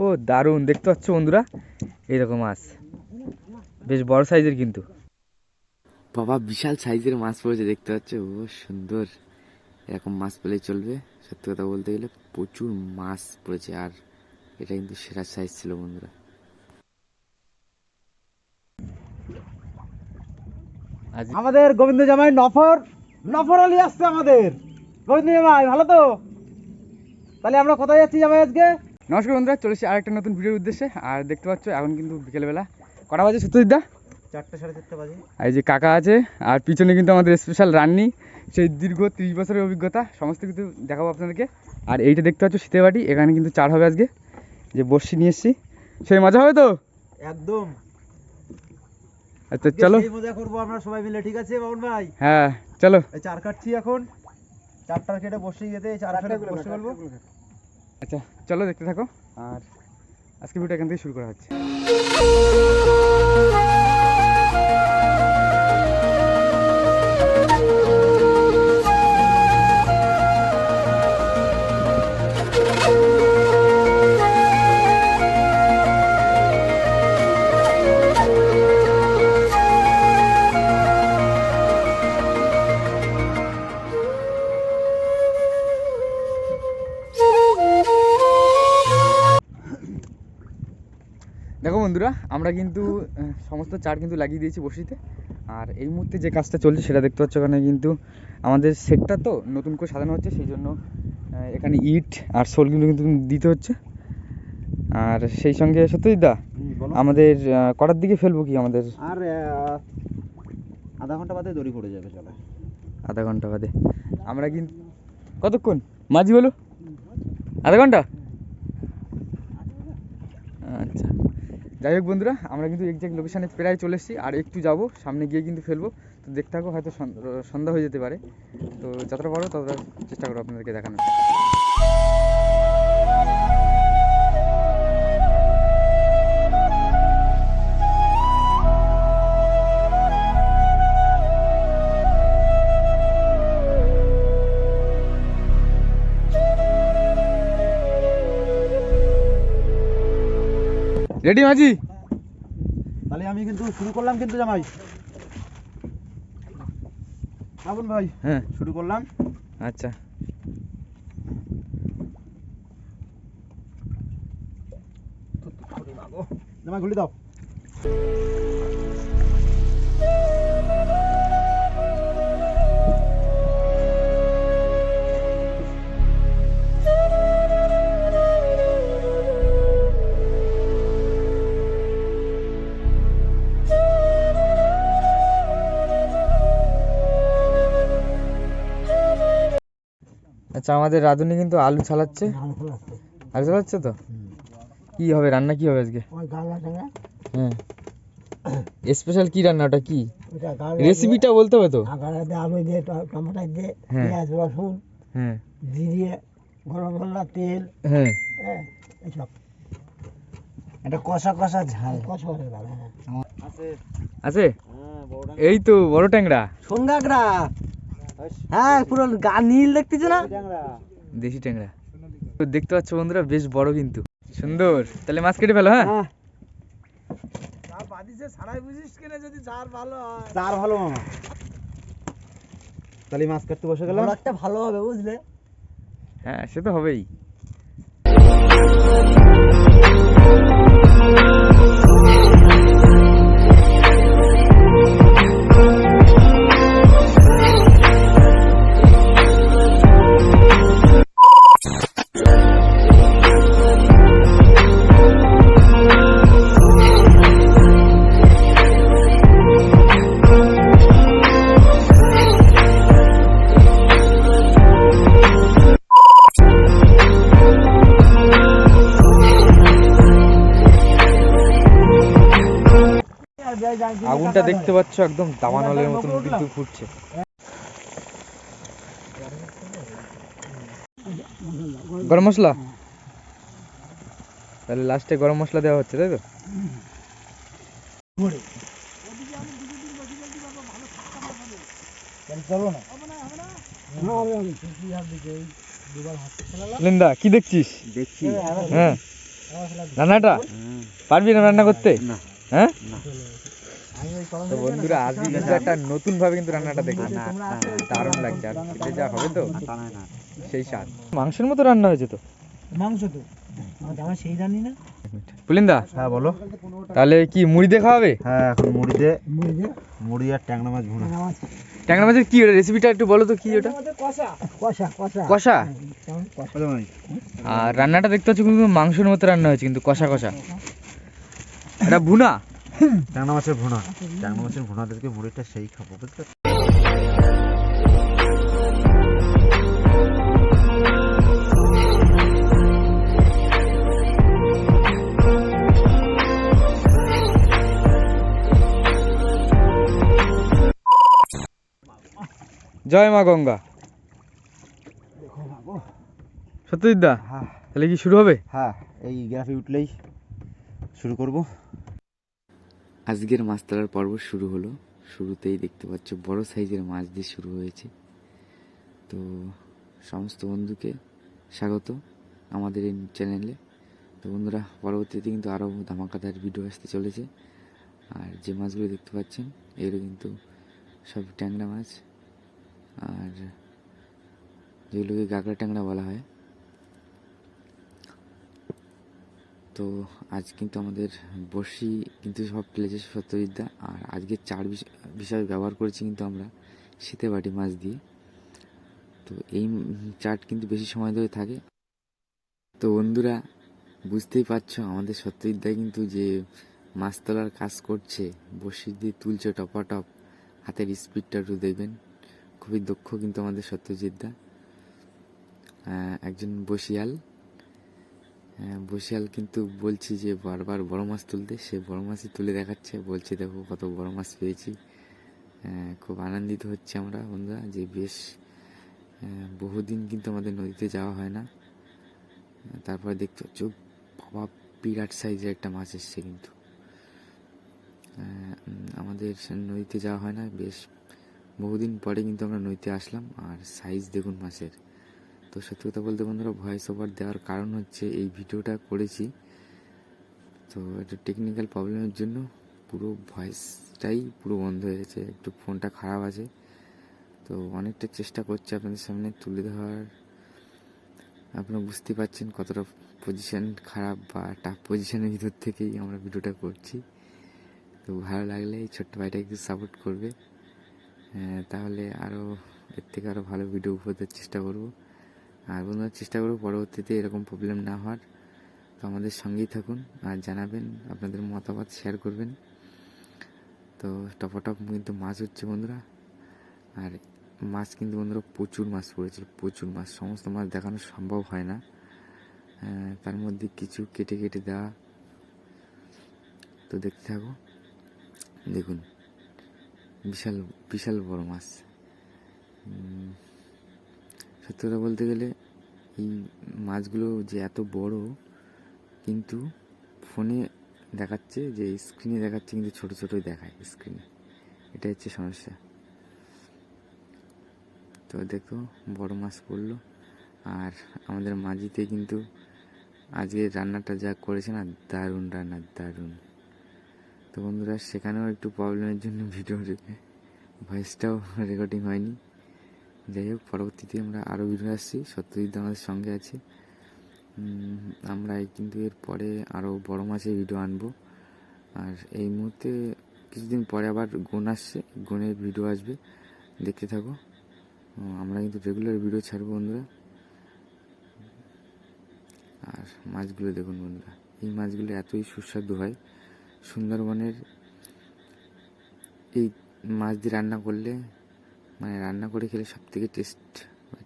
ও দারুণ। দেখতে পাচ্ছ বন্ধুরা? এইরকম মাছ। বেশ বড় সাইজের কিন্তু। বাবা বিশাল সাইজের মাছ পড়েছে দেখতে পাচ্ছ? ও সুন্দর। এরকম মাছ পেলেই চলবে। সত্যি কথা বলতে গেলে প্রচুর মাছ পড়েছে আর এটা কিন্তু সেরা সাইজ ছিল বন্ধুরা। আমাদের গোবিন্দ জামাই নফর নফর আলী আসছে আমাদের। গোবিন্দ জামাই ভালো তো? তাহলে আমরা কোথায় যাচ্ছি জামাই আজকে? নমস্কার বন্ধুরা চলে এসেছি আরেকটা নতুন ভিডিওর উদ্দেশ্যে। আর দেখতে পাচ্ছ এখন কিন্তু বিকেলবেলা। কটা বাজে সত্যজিৎদা? চারটে সাড়ে চারটে বাজে। আর এই যে কাকা আছে আর পিছনে কিন্তু আমাদের স্পেশাল রান্নি সেই দীর্ঘ ত্রিশ বছরের অভিজ্ঞতা সমস্ত কিছু দেখাবো আপনাদেরকে। আর এইটা দেখতে পাচ্ছ শীতের বাটি এখানে কিন্তু চার হবে আজকে যে বর্ষি নিয়ে এসেছি। সেই মজা হবে তো? একদম। আচ্ছা চলো। মজা করব আমরা সবাই মিলে ঠিক আছে বাবুন ভাই? হ্যাঁ চলো। এই চার কাটছি এখন। চারটার কেটে বসে যেতে চার ফেলে বসে বলব আচ্ছা চলো দেখতে থাকো। আর আজকে ভিডিও এখান থেকে শুরু করা হচ্ছে। বন্ধুরা আমরা কিন্তু সমস্ত চার কিন্তু লাগিয়ে দিয়েছি বসিতে। আর এই মুহূর্তে যে কাজটা চলছে সেটা দেখতে পাচ্ছ ওখানে কিন্তু আমাদের সেটটা তো নতুন করে সাজানো হচ্ছে সেই জন্য এখানে ইট আর শোলগুলো কিন্তু দিতে হচ্ছে। আর সেই সঙ্গে সত্যজিৎ দা আমাদের কটার দিকে ফেলব কি আমাদের? আর আধা ঘণ্টা বাদে দড়ি পড়ে যাবে চলে। আধা ঘণ্টা বাদে। আমরা কিন্তু কতক্ষণ? মাঝি বলো। আধা ঘণ্টা? আচ্ছা। যাই হোক বন্ধুরা, আমরা কিন্তু এক্সাক্ট লোকেশানে প্রায় চলে এসেছি, আর একটু যাব, সামনে গিয়ে কিন্তু ফেলব। তো দেখতে থাকো, হয়তো সন- সন্ধ্যা হয়ে যেতে পারে। তো যতটা পারো ততটা চেষ্টা করো আপনাদেরকে দেখানোর। রেডি মাঝি তাহলে আমি কিন্তু শুরু করলাম কিন্তু জামাই। বাবুন ভাই হ্যাঁ। শুরু করলাম। আচ্ছা। জামাই খুলে দাও। আচ্ছা আমাদের রাঁধুনি কিন্তু আলু ছালাচ্ছে আলু ছালাচ্ছে তো? কি হবে রান্না কি হবে আজকে? হ্যাঁ। স্পেশাল কি রান্না ওটা কি? রেসিপিটা বলতে হবে তো? আলু দিয়ে টমেটো দিয়ে হ্যাঁ। পেঁয়াজ রসুন হ্যাঁ। জিরে গরম মশলা তেল। হ্যাঁ। হ্যাঁ এসব। এটা কষা কষা ঝাল। হ্যাঁ আছে আছে হ্যাঁ। এই তো বড় ট্যাংরা। সন্ধ্যাগ্রা হ্যাঁ পুরো গা নীল দেখতেছো না? দেশি ট্যাংরা। তো দেখতে পাচ্ছ বন্ধুরা বেশ বড় কিন্তু। সুন্দর। তাহলে মাছ কেটে ফেলো হ্যাঁ? হ্যাঁ। চার ভালো মামা। তাহলে মাছ কাটতে বসে গেলাম। একটা ভালো হবে বুঝলে? হ্যাঁ সে তো হবেই। দেখতে পাচ্ছ একদম দাবানলের মতন কিন্তু ফুটছে। গরম মশলা? তাহলে লাস্টে গরম মশলা দেওয়া হচ্ছে তাই তো? লিন্দা কি দেখছিস? দেখছি। হ্যাঁ। রান্নাটা? পারবি না রান্না করতে? হ্যাঁ? তো বন্ধুরা আজকে কিন্তু একটা নতুন ভাবে কিন্তু রান্নাটা দেখলাম দারুণ লাগছে আর খেতে যা হবে তো সেই স্বাদ মাংসের মতো রান্না হয়েছে তো মাংস তো আমার সেই জানি না পুলিন্দা হ্যাঁ বলো তাহলে কি মুড়ি দিয়ে খাওয়াবে হ্যাঁ এখন মুড়িতে মুড়ি আর ট্যাংরা মাছ ভুনা ট্যাংরা মাছের কি ওটা রেসিপিটা একটু বলো তো কি ওটা কষা আর রান্নাটা দেখতে পাচ্ছ কিন্তু মাংসের মতো রান্না হয়েছে কিন্তু কষা কষা এটা ভুনা ট্যাংরা মাছের ভুনা। ট্যাংরা মাছের ভুনা থেকে মুড়িটা সেই খাব বুঝতে জয় মা গঙ্গা। সত্যজিৎ দা হ্যাঁ। তাহলে কি শুরু হবে? হ্যাঁ এই গ্রাফি উঠলেই শুরু করব। আজকের মাছ তোলার পর্ব শুরু হলো। শুরুতেই দেখতে পাচ্ছ বড় সাইজের মাছ দিয়ে শুরু হয়েছে। তো সমস্ত বন্ধুকে স্বাগত আমাদের এই চ্যানেলে। তো বন্ধুরা, পরবর্তীতে কিন্তু আরও ধামাকাদার ভিডিও আসতে চলেছে। আর যে মাছগুলো দেখতে পাচ্ছেন, এগুলো কিন্তু সব ট্যাংরা মাছ। আর যেগুলোকে গাগরা ট্যাংরা বলা হয় তো আজ কিন্তু আমাদের বড়শি কিন্তু সব ফেলেছে সত্যবিদ্যা আর আজকে চার বিষ- বিষয় ব্যবহার করেছি কিন্তু আমরা, শীতে বাটি মাছ দিয়ে। তো এই চাট কিন্তু বেশি সময় ধরে থাকে। তো বন্ধুরা, বুঝতেই পারছ আমাদের সত্যবিদ্যায় কিন্তু যে মাছ তোলার কাজ করছে বড়শি দিয়ে তুলছে টপাটপ, হাতের স্পিডটা একটু দেখবেন। খুবই দক্ষ কিন্তু আমাদের সত্যজিৎদা। একজন বসিয়াল। বসিয়াল কিন্তু বলছি যে বারবার বড় মাছ তুলতে সে বড় মাছই তুলে দেখাচ্ছে বলছে দেখো কত বড় মাছ পেয়েছি। হ্যাঁ, খুব আনন্দিত হচ্ছে আমরা বন্ধুরা যে বেশ হ্যাঁ, বহুদিন কিন্তু আমাদের নদীতে যাওয়া হয় না। তারপরে দেখতে পাচ্ছ বাবা বিরাট সাইজের একটা মাছ এসছে কিন্তু। হ্যাঁ, আমাদের নদীতে যাওয়া হয় না বেশ বহুদিন পরে কিন্তু আমরা নদীতে আসলাম আর সাইজ দেখুন মাছের। তো সত্যি কথা বলতে বন্ধুরা ভয়েস ওভার দেওয়ার কারণ হচ্ছে এই ভিডিওটা করেছি। তো একটা টেকনিক্যাল প্রবলেমের জন্য পুরো ভয়েসটাই পুরো বন্ধ হয়ে গেছে একটু ফোনটা খারাপ আছে। তো অনেকটা চেষ্টা করছি আপনাদের সামনে তুলে ধরার। আপনারা বুঝতে পারছেন কতটা পজিশন খারাপ বা টাফ পজিশনের ভিতর থেকেই আমরা ভিডিওটা করছি। তো ভালো লাগলে এই ছোট্ট ভাইটা একটু সাপোর্ট করবে। হ্যাঁ, তাহলে আরও এর থেকে আরও ভালো ভিডিও উপহার চেষ্টা করব। আর বন্ধুরা, চেষ্টা করব পরবর্তীতে এরকম প্রবলেম না হওয়ার। তো আমাদের সঙ্গেই থাকুন আর জানাবেন, আপনাদের মতামত শেয়ার করবেন। তো টপটপ কিন্তু মাছ হচ্ছে বন্ধুরা। আর মাছ কিন্তু বন্ধুরা প্রচুর মাছ পড়েছিল, প্রচুর মাছ। সমস্ত মাছ দেখানো সম্ভব হয় না। তার মধ্যে কিছু কেটে কেটে দেওয়া। তো দেখতে থাকো। দেখুন, বিশাল বিশাল বড় মাছ। সত্যি কথা বলতে গেলে এই মাছগুলো যে এত বড়, কিন্তু ফোনে দেখাচ্ছে যে স্ক্রিনে দেখাচ্ছে, কিন্তু ছোট ছোটই দেখায় স্ক্রিনে এটা হচ্ছে সমস্যা। তো দেখো, বড় মাছ পড়ল। আর আমাদের মাঝিতে কিন্তু আজকে রান্নাটা যা করেছে না, দারুণ রান্না, দারুণ। তো বন্ধুরা, সেখানেও একটু প্রবলেমের জন্য ভিডিও ভয়েসটাও রেকর্ডিং হয়নি। যাই হোক, পরবর্তীতে আমরা আরও ভিডিও আসছি। সত্যজিৎ আমাদের সঙ্গে আছে। আমরা কিন্তু এর পরে আরও বড় মাছের ভিডিও আনব। আর এই মুহূর্তে কিছুদিন পরে আবার গুণ আসছে। গুণের ভিডিও আসবে। দেখতে থাকো। আমরা কিন্তু রেগুলার ভিডিও ছাড়বো বন্ধুরা। আর মাছগুলো দেখুন বন্ধুরা। এই মাছগুলো এতই সুস্বাদু হয়। সুন্দরবনের এই মাছ দিয়ে রান্না করলে মানে রান্না করে খেলে সব থেকে টেস্ট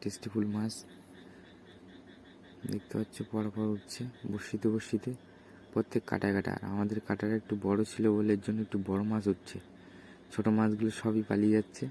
টেস্টিফুল মাছ। দেখতে পাচ্ছ পর পর উঠছে, বসিতে বসিতে। প্রত্যেক কাটা কাটা। আর আমাদের কাটাটা একটু বড় ছিল বলে এর জন্য একটু বড় মাছ উঠছে ছোট মাছগুলো সবই পালিয়ে যাচ্ছে।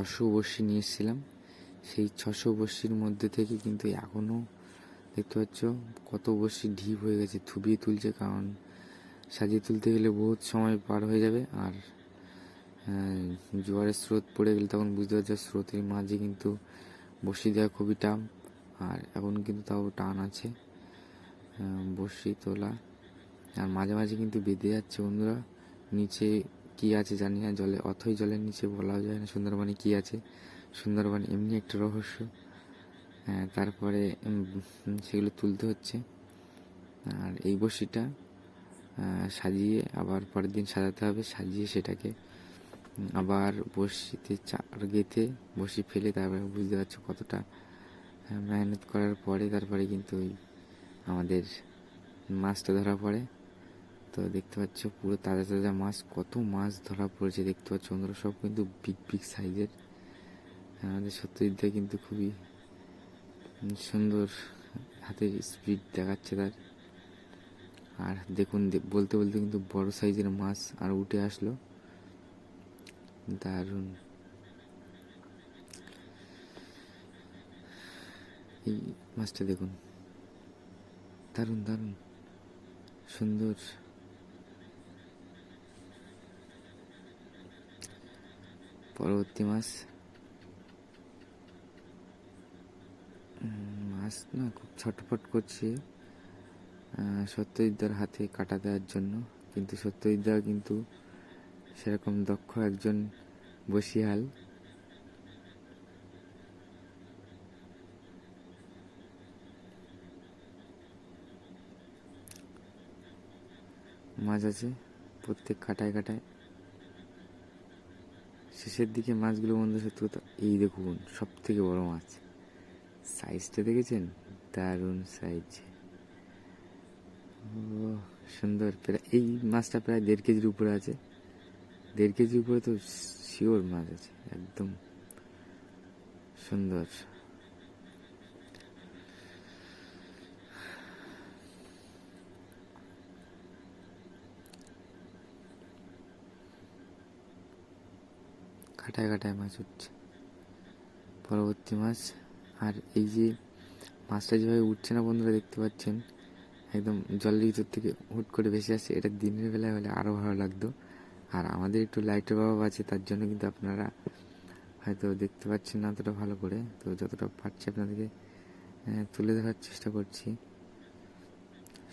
ছশো বড়শি নিয়ে এসেছিলাম সেই ছশো বড়শির মধ্যে থেকে কিন্তু এখনও দেখতে পাচ্ছ কত বড়শি ঢিপ হয়ে গেছে, থুবিয়ে তুলছে কারণ সাজিয়ে তুলতে গেলে বহুত সময় পার হয়ে যাবে আর জোয়ারের স্রোত পড়ে গেলে তখন বুঝতে পারছ স্রোতের মাঝে কিন্তু বড়শি দেওয়া খুবই টান আর এখন কিন্তু তাও টান আছে বড়শি তোলা। আর মাঝে মাঝে কিন্তু বেঁধে যাচ্ছে বন্ধুরা, নিচে কি আছে জানি না জলে অথই জলের নিচে বলাও যায় না সুন্দরবনে কি আছে। সুন্দরবন এমনি একটা রহস্য। হ্যাঁ, তারপরে সেগুলো তুলতে হচ্ছে। আর এই বড়শিটা সাজিয়ে আবার পরের দিন সাজাতে হবে সাজিয়ে সেটাকে আবার বড়শিতে চার গেঁথে বড়শি ফেলে তারপরে বুঝতে পারছ কতটা মেহনত করার পরে তারপরে কিন্তু ওই আমাদের মাছটা ধরা পড়ে। তো দেখতে পাচ্ছ পুরো তাজা তাজা মাছ, কত মাছ ধরা পড়েছে দেখতে পাচ্ছ বন্ধুরা, সব কিন্তু বিগ বিগ সাইজের আমাদের সত্যজিৎ কিন্তু খুবই সুন্দর হাতের স্পিড দেখাচ্ছে তার। আর দেখুন বলতে বলতে কিন্তু বড় সাইজের মাছ আর উঠে আসলো। দারুণ। এই মাছটা দেখুন। দারুণ দারুণ। সুন্দর। পরবর্তী মাছ মাছ না খুব ছটফট করছে। আহ, সত্যজিৎদার হাতে কাটা দেওয়ার জন্য। কিন্তু সত্যজিৎদা কিন্তু সেরকম দক্ষ একজন বসিয়াল। মাছ আছে প্রত্যেক কাটায় কাটায়। শেষের দিকে মাছগুলো বন্ধু, সত্যি কথা, এই দেখুন সব থেকে বড় মাছ। সাইজটা দেখেছেন? দারুণ সাইজ ও সুন্দর। প্রায়, এই মাছটা প্রায় দেড় কেজির উপরে আছে। দেড় কেজির উপরে তো শিওর মাছ আছে, একদম সুন্দর। কাটায় কাটায় মাছ উঠছে। পরবর্তী মাছ, আর এই যে মাছটা যেভাবে উঠছে না বন্ধুরা, দেখতে পাচ্ছেন, একদম জলের ভিতর থেকে হুট করে ভেসে আসছে। এটা দিনের বেলায় হলে আরও ভালো লাগতো। আর আমাদের একটু লাইটের অভাব আছে, তার জন্য কিন্তু আপনারা হয়তো দেখতে পাচ্ছেন না অতটা ভালো করে। তো যতটা পারছি আপনাদেরকে তুলে ধরার চেষ্টা করছি।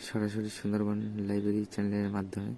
সরাসরি সুন্দরবন লাইব্রেরি চ্যানেলের মাধ্যমে।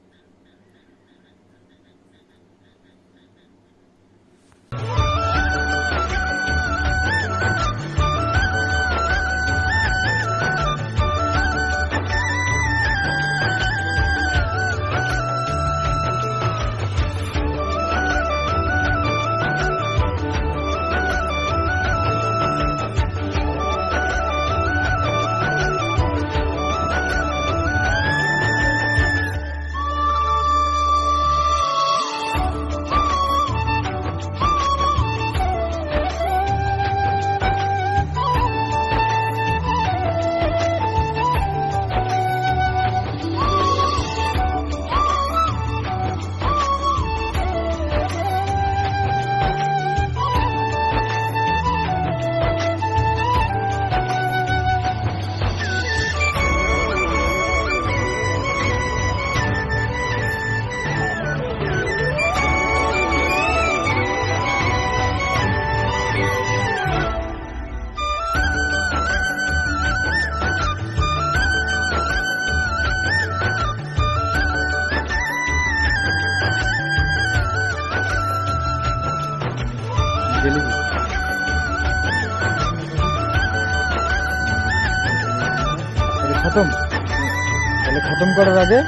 করার আগে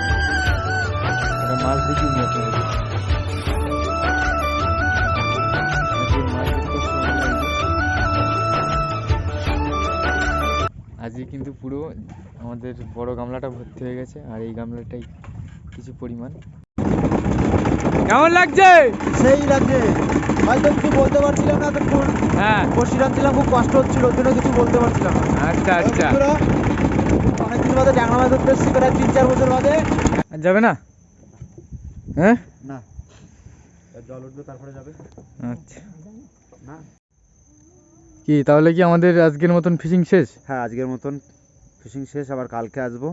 মাছ নিয়ে আজকে কিন্তু পুরো আমাদের বড় গামলাটা ভর্তি হয়ে গেছে আর এই গামলাটাই কিছু পরিমাণ। কেমন লাগছে? সেই লাগছে। হয়তো কিছু বলতে পারছিলাম না এতক্ষণ হ্যাঁ। বসি রাখছিলাম খুব কষ্ট হচ্ছিল ওর জন্য কিছু বলতে পারছিলাম না। আচ্ছা আচ্ছা। অনেকদিন বাদে ট্যাংরা মাছ ধরতে এসেছি প্রায় তিন চার বছর বাদে যাবে না? হ্যাঁ? না। জল উঠবে তারপরে যাবে। আচ্ছা। হ্যাঁ কি তাহলে কি আমাদের আজকের মতন ফিশিং শেষ? হ্যাঁ আজকের মতন ফিশিং শেষ আবার কালকে আসব।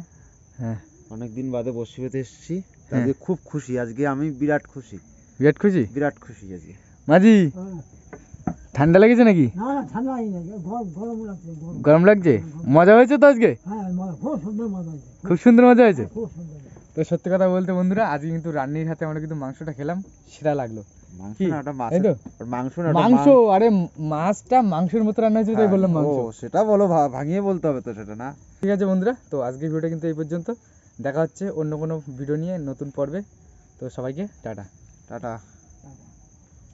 হ্যাঁ। অনেক দিন বাদে বসি পেতে এসেছি। হ্যাঁ। আজকে খুব খুশি আজকে আমি বিরাট খুশি। বিরাট খুশি? বিরাট খুশি আজকে। মাঝি? ঠান্ডা লেগেছে নাকি? না না ঠান্ডা হয় না গরম লাগছে লাগছে? মজা হয়েছে তো আজকে? হ্যাঁ খুব সুন্দর মজা হয়েছে। খুব সুন্দর মজা হয়েছে? খুব সুন্দর তো সত্যি কথা বলতে বন্ধুরা আজকে কিন্তু রান্নির হাতে আমরা কিন্তু মাংসটা খেলাম সেটা লাগল। মাংস কি? না ওটা মাছ তাই তো? মাংস না ওটা মাংস মাছ। আরে মাছটা মাংসের মতো রান্না হয়েছে তাই হ্যাঁ, বললাম মাংস। সেটা বলো ভা- ভাঙিয়ে বলতে হবে তো সেটা না? ঠিক আছে বন্ধুরা তো আজকের ভিডিওটা কিন্তু এই পর্যন্ত। দেখা হচ্ছে অন্য কোনো ভিডিও নিয়ে নতুন পর্বে। তো সবাইকে টাটা। টাটা।